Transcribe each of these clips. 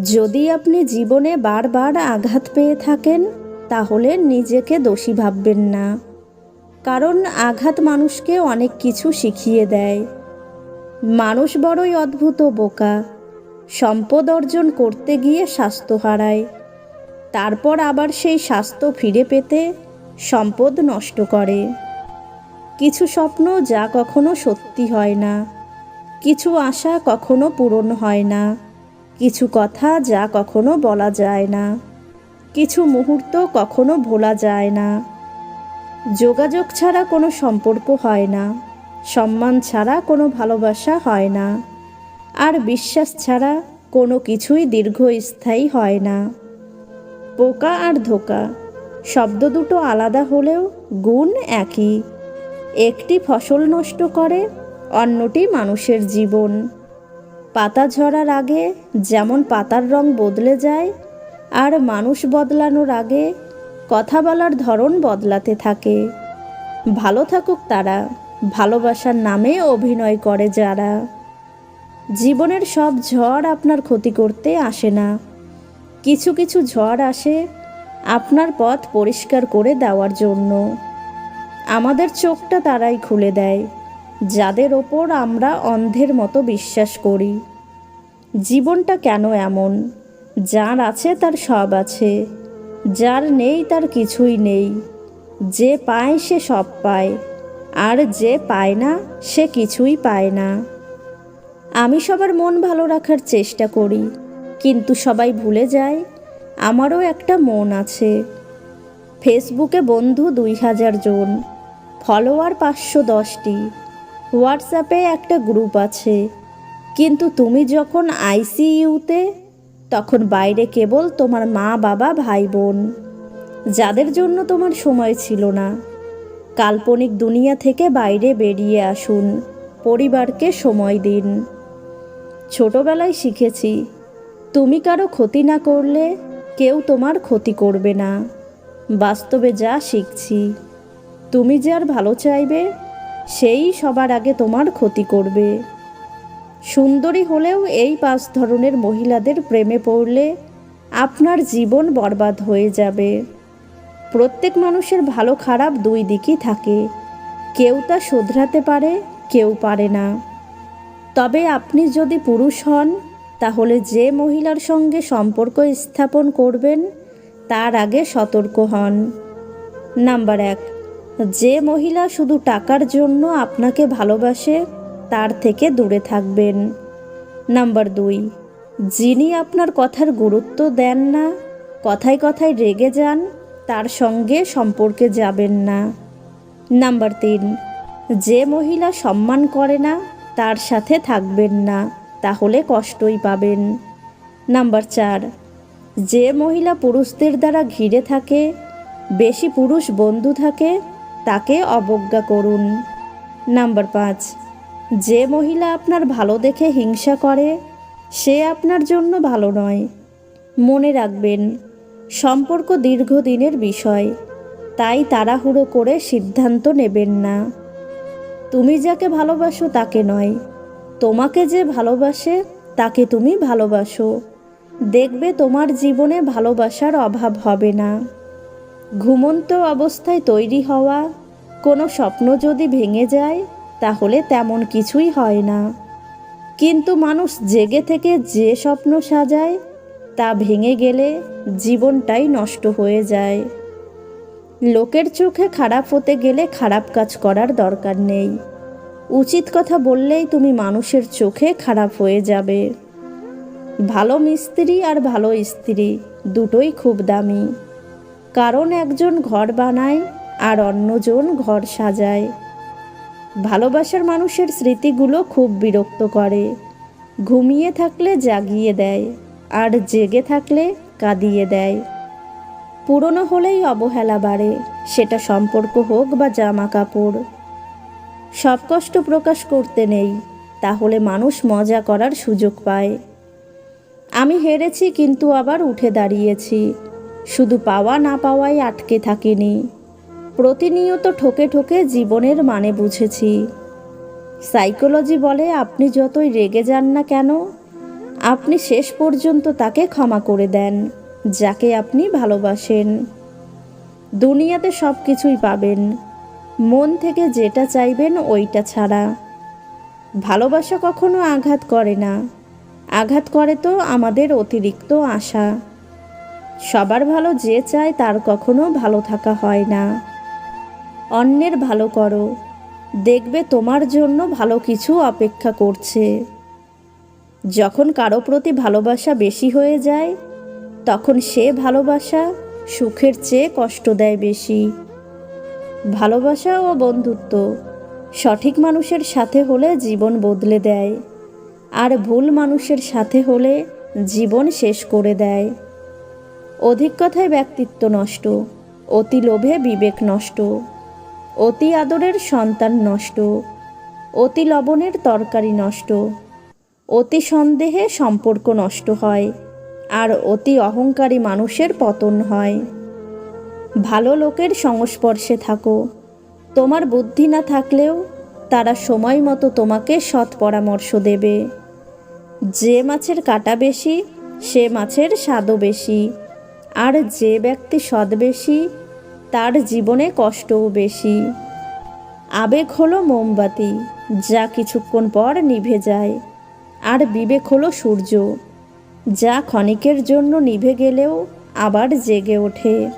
যদি আপনি জীবনে বারবার আঘাত পেয়ে থাকেন, তাহলে নিজেকে দোষী ভাববেন না। কারণ আঘাত মানুষকে অনেক কিছু শিখিয়ে দেয়। মানুষ বড়ই অদ্ভুত বোকা। সম্পদ অর্জন করতে গিয়ে স্বাস্থ্য হারায়। তারপর আবার সেই স্বাস্থ্য ফিরে পেতে সম্পদ নষ্ট করে। কিছু স্বপ্ন যা কখনো সত্যি হয় না। কিছু আশা কখনো পূরণ হয় না। কিছু কথা যা কখনো বলা যায় না। কিছু মুহূর্ত কখনো ভোলা যায় না। যোগাযোগ ছাড়া কোনো সম্পর্ক হয় না। সম্মান ছাড়া কোনো ভালোবাসা হয় না। আর বিশ্বাস ছাড়া কোনো কিছুই দীর্ঘস্থায়ী হয় না। পোকা আর ধোকা, শব্দ দুটো আলাদা হলেও গুণ একই। একটি ফসল নষ্ট করে, অন্যটি মানুষের জীবন। পাতা ঝরার আগে যেমন পাতার রং বদলে যায়, আর মানুষ বদলানোর আগে কথা বলার ধরন বদলাতে থাকে। ভালো থাকুক তারা, ভালোবাসার নামে অভিনয় করে যারা। জীবনের সব ঝড় আপনার ক্ষতি করতে আসে না। কিছু কিছু ঝড় আসে আপনার পথ পরিষ্কার করে দেওয়ার জন্য। আমাদের চোখটা তারাই খুলে দেয়। যাদের ওপর আমরা অন্ধের মতো বিশ্বাস করি। জীবনটা কেন এমন? যার আছে তার সব আছে। যার নেই তার কিছুই নেই। যে পায় সে সব পায়। আর যে পায় না, সে কিছুই পায় না। আমি সবার মন ভালো রাখার চেষ্টা করি, কিন্তু সবাই ভুলে যায়, আমারও একটা মন আছে। ফেসবুকে বন্ধু দুই হাজার জন, ফলোয়ার পাঁচশো দশটি। হোয়াটসঅ্যাপে একটা গ্রুপ আছে। কিন্তু তুমি যখন আইসিইউতে, তখন বাইরে কেবল তোমার মা, বাবা, ভাই, বোন, যাদের জন্য তোমার সময় ছিল না। কাল্পনিক দুনিয়া থেকে বাইরে বেরিয়ে আসুন, পরিবারকে সময় দিন। ছোটবেলায় শিখেছি, তুমি কারও ক্ষতি না করলে কেউ তোমার ক্ষতি করবে না। বাস্তবে যা শিখছি, তুমি যার ভালো চাইবে সেই সবার আগে তোমার ক্ষতি করবে। সুন্দরী হলেও এই পাঁচ ধরনের মহিলাদের প্রেমে পড়লে আপনার জীবন বরবাদ হয়ে যাবে। প্রত্যেক মানুষের ভালো খারাপ দুই দিকই থাকে। কেউ তা শুধরাতে পারে, কেউ পারে না। তবে আপনি যদি পুরুষ হন, তাহলে যে মহিলার সঙ্গে সম্পর্ক স্থাপন করবেন, তার আগে সতর্ক হন। নাম্বার এক। যে মহিলা শুধু টাকার জন্য আপনাকে ভালোবাসে, তার থেকে দূরে থাকবেন। নাম্বার দুই, যিনি আপনার কথার গুরুত্ব দেন না, কথায় কথায় রেগে যান, তার সঙ্গে সম্পর্কে যাবেন না। নাম্বার তিন, যে মহিলা সম্মান করে না, তার সাথে থাকবেন না, তাহলে কষ্টই পাবেন। নাম্বার চার, যে মহিলা পুরুষদের দ্বারা ঘিরে থাকে, বেশি পুরুষ বন্ধু থাকে তাকে অবজ্ঞা করুন। নাম্বার পাঁচ, যে মহিলা আপনার ভালো দেখে হিংসা করে, সে আপনার জন্য ভালো নয়। মনে রাখবেন, সম্পর্ক দীর্ঘদিনের বিষয়, তাই তাড়াহুড়ো করে সিদ্ধান্ত নেবেন না। তুমি যাকে ভালোবাসো তাকে নয়, তোমাকে যে ভালোবাসে তাকে তুমি ভালোবাসো। দেখবে তোমার জীবনে ভালোবাসার অভাব হবে না। ঘুমন্ত অবস্থায় তৈরি হওয়া কোনো স্বপ্ন যদি ভেঙে যায়, তাহলে তেমন কিছুই হয় না। কিন্তু মানুষ জেগে থেকে যে স্বপ্ন সাজায়, তা ভেঙে গেলে জীবনটাই নষ্ট হয়ে যায়। লোকের চোখে খারাপ হতে গেলে খারাপ কাজ করার দরকার নেই। উচিত কথা বললেই তুমি মানুষের চোখে খারাপ হয়ে যাবে। ভালো মিস্ত্রি আর ভালো স্ত্রী দুটোই খুব দামি। কারণ একজন ঘর বানায় আর অন্যজন ঘর সাজায়। ভালোবাসার মানুষের স্মৃতিগুলো খুব বিরক্ত করে। ঘুমিয়ে থাকলে জাগিয়ে দেয় আর জেগে থাকলে কাঁদিয়ে দেয়। পুরনো হলেই অবহেলা বাড়ে, সেটা সম্পর্ক হোক বা জামা কাপড় সব কষ্ট প্রকাশ করতে নেই, তাহলে মানুষ মজা করার সুযোগ পায়। আমি হেরেছি কিন্তু আবার উঠে দাঁড়িয়েছি। শুধু পাওয়া না পাওয়াই আটকে থাকিনি। প্রতিনিয়ত ঠকে ঠকে জীবনের মানে বুঝেছি। সাইকোলজি বলে আপনি যতই রেগে যান না কেন, আপনি শেষ পর্যন্ত তাকে ক্ষমা করে দেন, যাকে আপনি ভালোবাসেন। দুনিয়াতে সব কিছুই পাবেন, মন থেকে যেটা চাইবেন ওইটা ছাড়া। ভালোবাসা কখনো আঘাত করে না, আঘাত করে তো আমাদের অতিরিক্ত আশা। সবার ভালো যে চায় তার কখনো ভালো থাকা হয় না। অন্যের ভালো করো, দেখবে তোমার জন্য ভালো কিছু অপেক্ষা করছে। যখন কারও প্রতি ভালোবাসা বেশি হয়ে যায়, তখন সে ভালোবাসা সুখের চেয়ে কষ্ট দেয় বেশি। ভালোবাসা ও বন্ধুত্ব সঠিক মানুষের সাথে হলে জীবন বদলে দেয়, আর ভুল মানুষের সাথে হলে জীবন শেষ করে দেয়। অধিক কথায় ব্যক্তিত্ব নষ্ট, অতি লোভে বিবেক নষ্ট, অতি আদরের সন্তান নষ্ট, অতি লবণের তরকারি নষ্ট, অতি সন্দেহে সম্পর্ক নষ্ট হয়, আর অতি অহংকারী মানুষের পতন হয়। ভালো লোকের সংস্পর্শে থাকো, তোমার বুদ্ধি না থাকলেও তারা সময় মতো তোমাকে সৎ পরামর্শ দেবে। যে মাছের কাটা বেশি, সে মাছের স্বাদও বেশি। আর যে ব্যক্তি সৎ বেশি তার জীবনে কষ্টও বেশি। আবেগ হলো মোমবাতি, যা কিছুক্ষণ পর নিভে যায়। আর বিবেক হলো সূর্য, যা ক্ষণিকের জন্য নিভে গেলেও আবার জেগে ওঠে।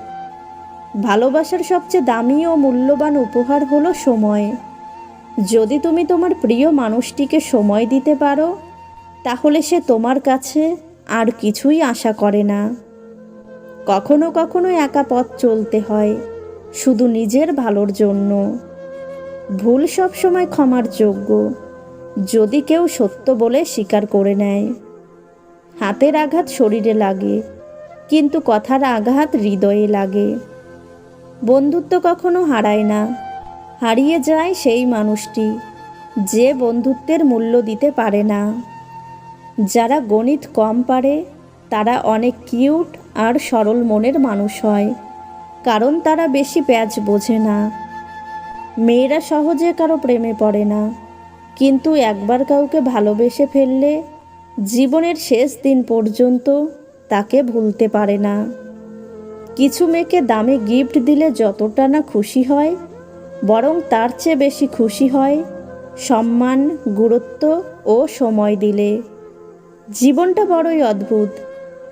ভালোবাসার সবচেয়ে দামি ও মূল্যবান উপহার হলো সময়। যদি তুমি তোমার প্রিয় মানুষটিকে সময় দিতে পারো, তাহলে সে তোমার কাছে আর কিছুই আশা করে না। কখনো কখনো একা পথ চলতে হয়, শুধু নিজের ভালোর জন্য। ভুল সব সময় ক্ষমার যোগ্য, যদি কেউ সত্য বলে স্বীকার করে নেয়। হাতের আঘাত শরীরে লাগে, কিন্তু কথার আঘাত হৃদয়ে লাগে। বন্ধুত্ব কখনো হারায় না, হারিয়ে যায় সেই মানুষটি, যে বন্ধুত্বের মূল্য দিতে পারে না। যারা গণিত কম পারে, তারা অনেক কিউট আর সরল মনের মানুষ হয়, কারণ তারা বেশি প্যাচ বোঝে না। মেয়েরা সহজে কারও প্রেমে পড়ে না, কিন্তু একবার কাউকে ভালোবেসে ফেললে জীবনের শেষ দিন পর্যন্ত তাকে ভুলতে পারে না। কিছু মেয়েকে দামে গিফট দিলে যতটা না খুশি হয়, বরং তার চেয়ে বেশি খুশি হয় সম্মান, গুরুত্ব ও সময় দিলে। জীবনটা বড়ই অদ্ভুত।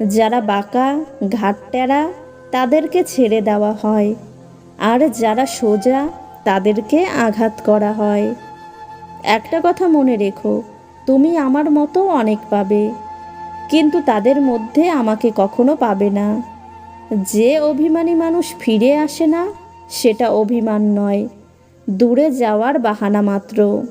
যারা বাঁকা, ঘাটটেরা, তাদেরকে ছেড়ে দেওয়া হয়। আর যারা সোজা, তাদেরকে আঘাত করা হয়। একটা কথা মনে রেখো, তুমি আমার মতো অনেক পাবে, কিন্তু তাদের মধ্যে আমাকে কখনো পাবে না। যে অভিমানী মানুষ ফিরে আসে না, সেটা অভিমান নয়, দূরে যাওয়ার বাহানা মাত্র।